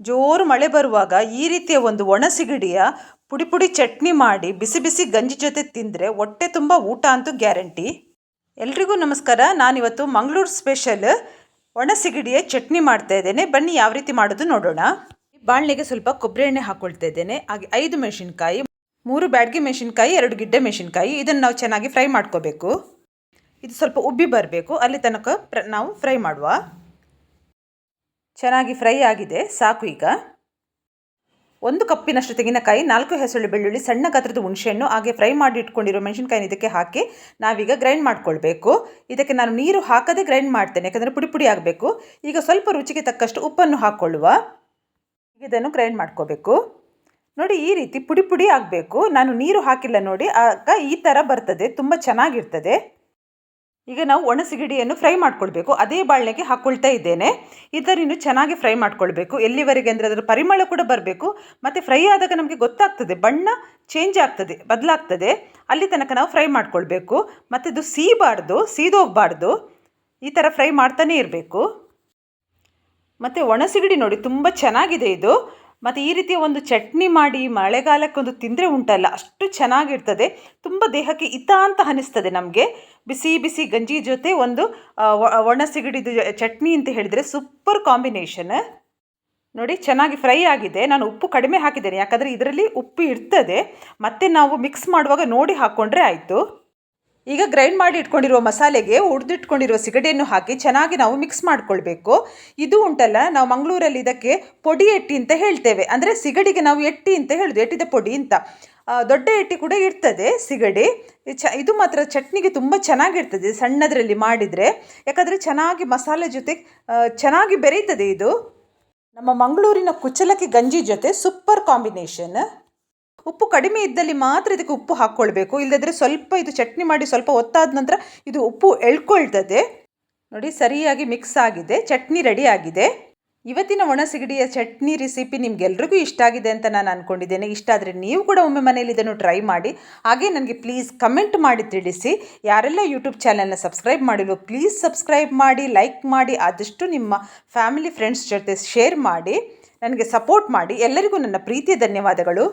ಜೋರು ಮಳೆ ಬರುವಾಗ ಈ ರೀತಿಯ ಒಂದು ಒಣ ಸಿಗಡಿಯ ಪುಡಿ ಪುಡಿ ಚಟ್ನಿ ಮಾಡಿ ಬಿಸಿ ಬಿಸಿ ಗಂಜಿ ಜೊತೆ ತಿಂದರೆ ಹೊಟ್ಟೆ ತುಂಬ ಊಟ ಅಂತೂ ಗ್ಯಾರಂಟಿ. ಎಲ್ರಿಗೂ ನಮಸ್ಕಾರ. ನಾನಿವತ್ತು ಮಂಗಳೂರು ಸ್ಪೆಷಲ್ ಒಣ ಸಿಗಡಿಯ ಚಟ್ನಿ ಮಾಡ್ತಾ ಇದ್ದೇನೆ. ಬನ್ನಿ ಯಾವ ರೀತಿ ಮಾಡೋದು ನೋಡೋಣ. ಬಾಣಲೆಗೆ ಸ್ವಲ್ಪ ಕೊಬ್ಬರಿ ಎಣ್ಣೆ ಹಾಕ್ಕೊಳ್ತಾ ಇದ್ದೇನೆ. ಹಾಗೆ ಐದು ಮೆಣಸಿನ್ಕಾಯಿ, ಮೂರು ಬ್ಯಾಡ್ಗೆ ಮೆಣಸಿನ್ಕಾಯಿ, ಎರಡು ಗಿಡ್ಡೆ ಮೆಣಸಿನ್ಕಾಯಿ, ಇದನ್ನು ನಾವು ಚೆನ್ನಾಗಿ ಫ್ರೈ ಮಾಡ್ಕೋಬೇಕು. ಇದು ಸ್ವಲ್ಪ ಉಬ್ಬಿ ಬರಬೇಕು. ಅಲ್ಲಿ ತನಕ ಪ್ರ ನಾವು ಫ್ರೈ ಮಾಡುವ. ಚೆನ್ನಾಗಿ ಫ್ರೈ ಆಗಿದೆ, ಸಾಕು ಈಗ. ಒಂದು ಕಪ್ಪಿನಷ್ಟು ತೆಂಗಿನಕಾಯಿ, ನಾಲ್ಕು ಹೆಸರು ಬೆಳ್ಳುಳ್ಳಿ, ಸಣ್ಣ ಗಾತ್ರದ ಹುಣಸೆಹಣ್ಣು, ಹಾಗೆ ಫ್ರೈ ಮಾಡಿ ಇಟ್ಕೊಂಡಿರೋ ಮೆಣಸಿನ್ಕಾಯಿನ ಇದಕ್ಕೆ ಹಾಕಿ ನಾವೀಗ ಗ್ರೈಂಡ್ ಮಾಡ್ಕೊಳ್ಬೇಕು. ಇದಕ್ಕೆ ನಾನು ನೀರು ಹಾಕದೆ ಗ್ರೈಂಡ್ ಮಾಡ್ತೇನೆ, ಯಾಕಂದರೆ ಪುಡಿ ಪುಡಿ ಆಗಬೇಕು. ಈಗ ಸ್ವಲ್ಪ ರುಚಿಗೆ ತಕ್ಕಷ್ಟು ಉಪ್ಪನ್ನು ಹಾಕ್ಕೊಳ್ಳುವ ಇದನ್ನು ಗ್ರೈಂಡ್ ಮಾಡ್ಕೋಬೇಕು. ನೋಡಿ, ಈ ರೀತಿ ಪುಡಿ ಪುಡಿ ಆಗಬೇಕು. ನಾನು ನೀರು ಹಾಕಿಲ್ಲ ನೋಡಿ, ಆಗ ಈ ಥರ ಬರ್ತದೆ, ತುಂಬ ಚೆನ್ನಾಗಿರ್ತದೆ. ಈಗ ನಾವು ಒಣಸಿಗಡಿಯನ್ನು ಫ್ರೈ ಮಾಡ್ಕೊಳ್ಬೇಕು. ಅದೇ ಬಾಳ್ನೆಗೆ ಹಾಕ್ಕೊಳ್ತಾ ಇದ್ದೇನೆ. ಇದನ್ನು ಚೆನ್ನಾಗಿ ಫ್ರೈ ಮಾಡ್ಕೊಳ್ಬೇಕು. ಎಲ್ಲಿವರೆಗೆ ಅಂದರೆ ಅದರ ಪರಿಮಳ ಕೂಡ ಬರಬೇಕು. ಮತ್ತು ಫ್ರೈ ಆದಾಗ ನಮಗೆ ಗೊತ್ತಾಗ್ತದೆ. ಬಣ್ಣ ಚೇಂಜ್ ಆಗ್ತದೆ, ಬದಲಾಗ್ತದೆ. ಅಲ್ಲಿ ತನಕ ನಾವು ಫ್ರೈ ಮಾಡ್ಕೊಳ್ಬೇಕು. ಮತ್ತು ಇದು ಸೀಬಾರ್ದು, ಸೀದೋಗಬಾರ್ದು. ಈ ಥರ ಫ್ರೈ ಮಾಡ್ತಾನೇ ಇರಬೇಕು. ಮತ್ತು ಒಣಸಿಗಡಿ ನೋಡಿ, ತುಂಬ ಚೆನ್ನಾಗಿದೆ ಇದು. ಮತ್ತು ಈ ರೀತಿಯ ಒಂದು ಚಟ್ನಿ ಮಾಡಿ ಮಳೆಗಾಲಕ್ಕೊಂದು ತಿಂದರೆ ಉಂಟಲ್ಲ, ಅಷ್ಟು ಚೆನ್ನಾಗಿರ್ತದೆ. ತುಂಬ ದೇಹಕ್ಕೆ ಹಿತ ಅಂತ ಅನಿಸ್ತದೆ ನಮಗೆ. ಬಿಸಿ ಬಿಸಿ ಗಂಜಿ ಜೊತೆ ಒಂದು ಒಣ ಸಿಗಡಿದು ಚಟ್ನಿ ಅಂತ ಹೇಳಿದರೆ ಸೂಪರ್ ಕಾಂಬಿನೇಷನ್. ನೋಡಿ, ಚೆನ್ನಾಗಿ ಫ್ರೈ ಆಗಿದೆ. ನಾನು ಉಪ್ಪು ಕಡಿಮೆ ಹಾಕಿದ್ದೇನೆ, ಯಾಕಂದರೆ ಇದರಲ್ಲಿ ಉಪ್ಪು ಇರ್ತದೆ. ಮತ್ತು ನಾವು ಮಿಕ್ಸ್ ಮಾಡುವಾಗ ನೋಡಿ ಹಾಕ್ಕೊಂಡ್ರೆ ಆಯಿತು. ಈಗ ಗ್ರೈಂಡ್ ಮಾಡಿ ಇಟ್ಕೊಂಡಿರುವ ಮಸಾಲೆಗೆ ಹುರಿದಿಟ್ಕೊಂಡಿರುವ ಸಿಗಡಿಯನ್ನು ಹಾಕಿ ಚೆನ್ನಾಗಿ ನಾವು ಮಿಕ್ಸ್ ಮಾಡ್ಕೊಳ್ಬೇಕು. ಇದು ಉಂಟಲ್ಲ, ನಾವು ಮಂಗಳೂರಲ್ಲಿ ಇದಕ್ಕೆ ಪೊಡಿ ಎಟ್ಟಿ ಅಂತ ಹೇಳ್ತೇವೆ. ಅಂದರೆ ಸಿಗಡಿಗೆ ನಾವು ಎಟ್ಟಿ ಅಂತ ಹೇಳೋದು, ಎಟ್ಟಿದ ಪೊಡಿ ಅಂತ. ದೊಡ್ಡ ಎಟ್ಟಿ ಕೂಡ ಇರ್ತದೆ ಸಿಗಡಿ. ಚ, ಇದು ಮಾತ್ರ ಚಟ್ನಿಗೆ ತುಂಬ ಚೆನ್ನಾಗಿರ್ತದೆ, ಸಣ್ಣದರಲ್ಲಿ ಮಾಡಿದರೆ. ಯಾಕಂದರೆ ಚೆನ್ನಾಗಿ ಮಸಾಲೆ ಜೊತೆ ಚೆನ್ನಾಗಿ ಬೆರೀತದೆ ಇದು. ನಮ್ಮ ಮಂಗಳೂರಿನ ಕುಚ್ಚಲಕ್ಕಿ ಗಂಜಿ ಜೊತೆ ಸೂಪರ್ ಕಾಂಬಿನೇಷನ್. ಉಪ್ಪು ಕಡಿಮೆ ಇದ್ದಲ್ಲಿ ಮಾತ್ರ ಇದಕ್ಕೆ ಉಪ್ಪು ಹಾಕ್ಕೊಳ್ಬೇಕು. ಇಲ್ಲದಿದ್ದರೆ ಸ್ವಲ್ಪ ಇದು ಚಟ್ನಿ ಮಾಡಿ ಸ್ವಲ್ಪ ಒತ್ತಾದ ನಂತರ ಇದು ಉಪ್ಪು ಎಳ್ಕೊಳ್ತದೆ. ನೋಡಿ, ಸರಿಯಾಗಿ ಮಿಕ್ಸ್ ಆಗಿದೆ. ಚಟ್ನಿ ರೆಡಿ ಆಗಿದೆ. ಇವತ್ತಿನ ಒಣ ಸಿಗಡಿಯ ಚಟ್ನಿ ರೆಸಿಪಿ ನಿಮಗೆಲ್ರಿಗೂ ಇಷ್ಟ ಆಗಿದೆ ಅಂತ ನಾನು ಅಂದ್ಕೊಂಡಿದ್ದೇನೆ ಇಷ್ಟ ಆದರೆ ನೀವು ಕೂಡ ಒಮ್ಮೆ ಮನೇಲಿ ಇದನ್ನು ಟ್ರೈ ಮಾಡಿ. ಹಾಗೆ ನನಗೆ ಪ್ಲೀಸ್ ಕಮೆಂಟ್ ಮಾಡಿ ತಿಳಿಸಿ. ಯಾರೆಲ್ಲ ಯೂಟ್ಯೂಬ್ ಚಾನಲ್ನ ಸಬ್ಸ್ಕ್ರೈಬ್ ಮಾಡಿಲ್ವೋ ಪ್ಲೀಸ್ ಸಬ್ಸ್ಕ್ರೈಬ್ ಮಾಡಿ ಲೈಕ್ ಮಾಡಿ, ಆದಷ್ಟು ನಿಮ್ಮ ಫ್ಯಾಮಿಲಿ ಫ್ರೆಂಡ್ಸ್ ಜೊತೆ ಶೇರ್ ಮಾಡಿ, ನನಗೆ ಸಪೋರ್ಟ್ ಮಾಡಿ. ಎಲ್ಲರಿಗೂ ನನ್ನ ಪ್ರೀತಿಯ ಧನ್ಯವಾದಗಳು.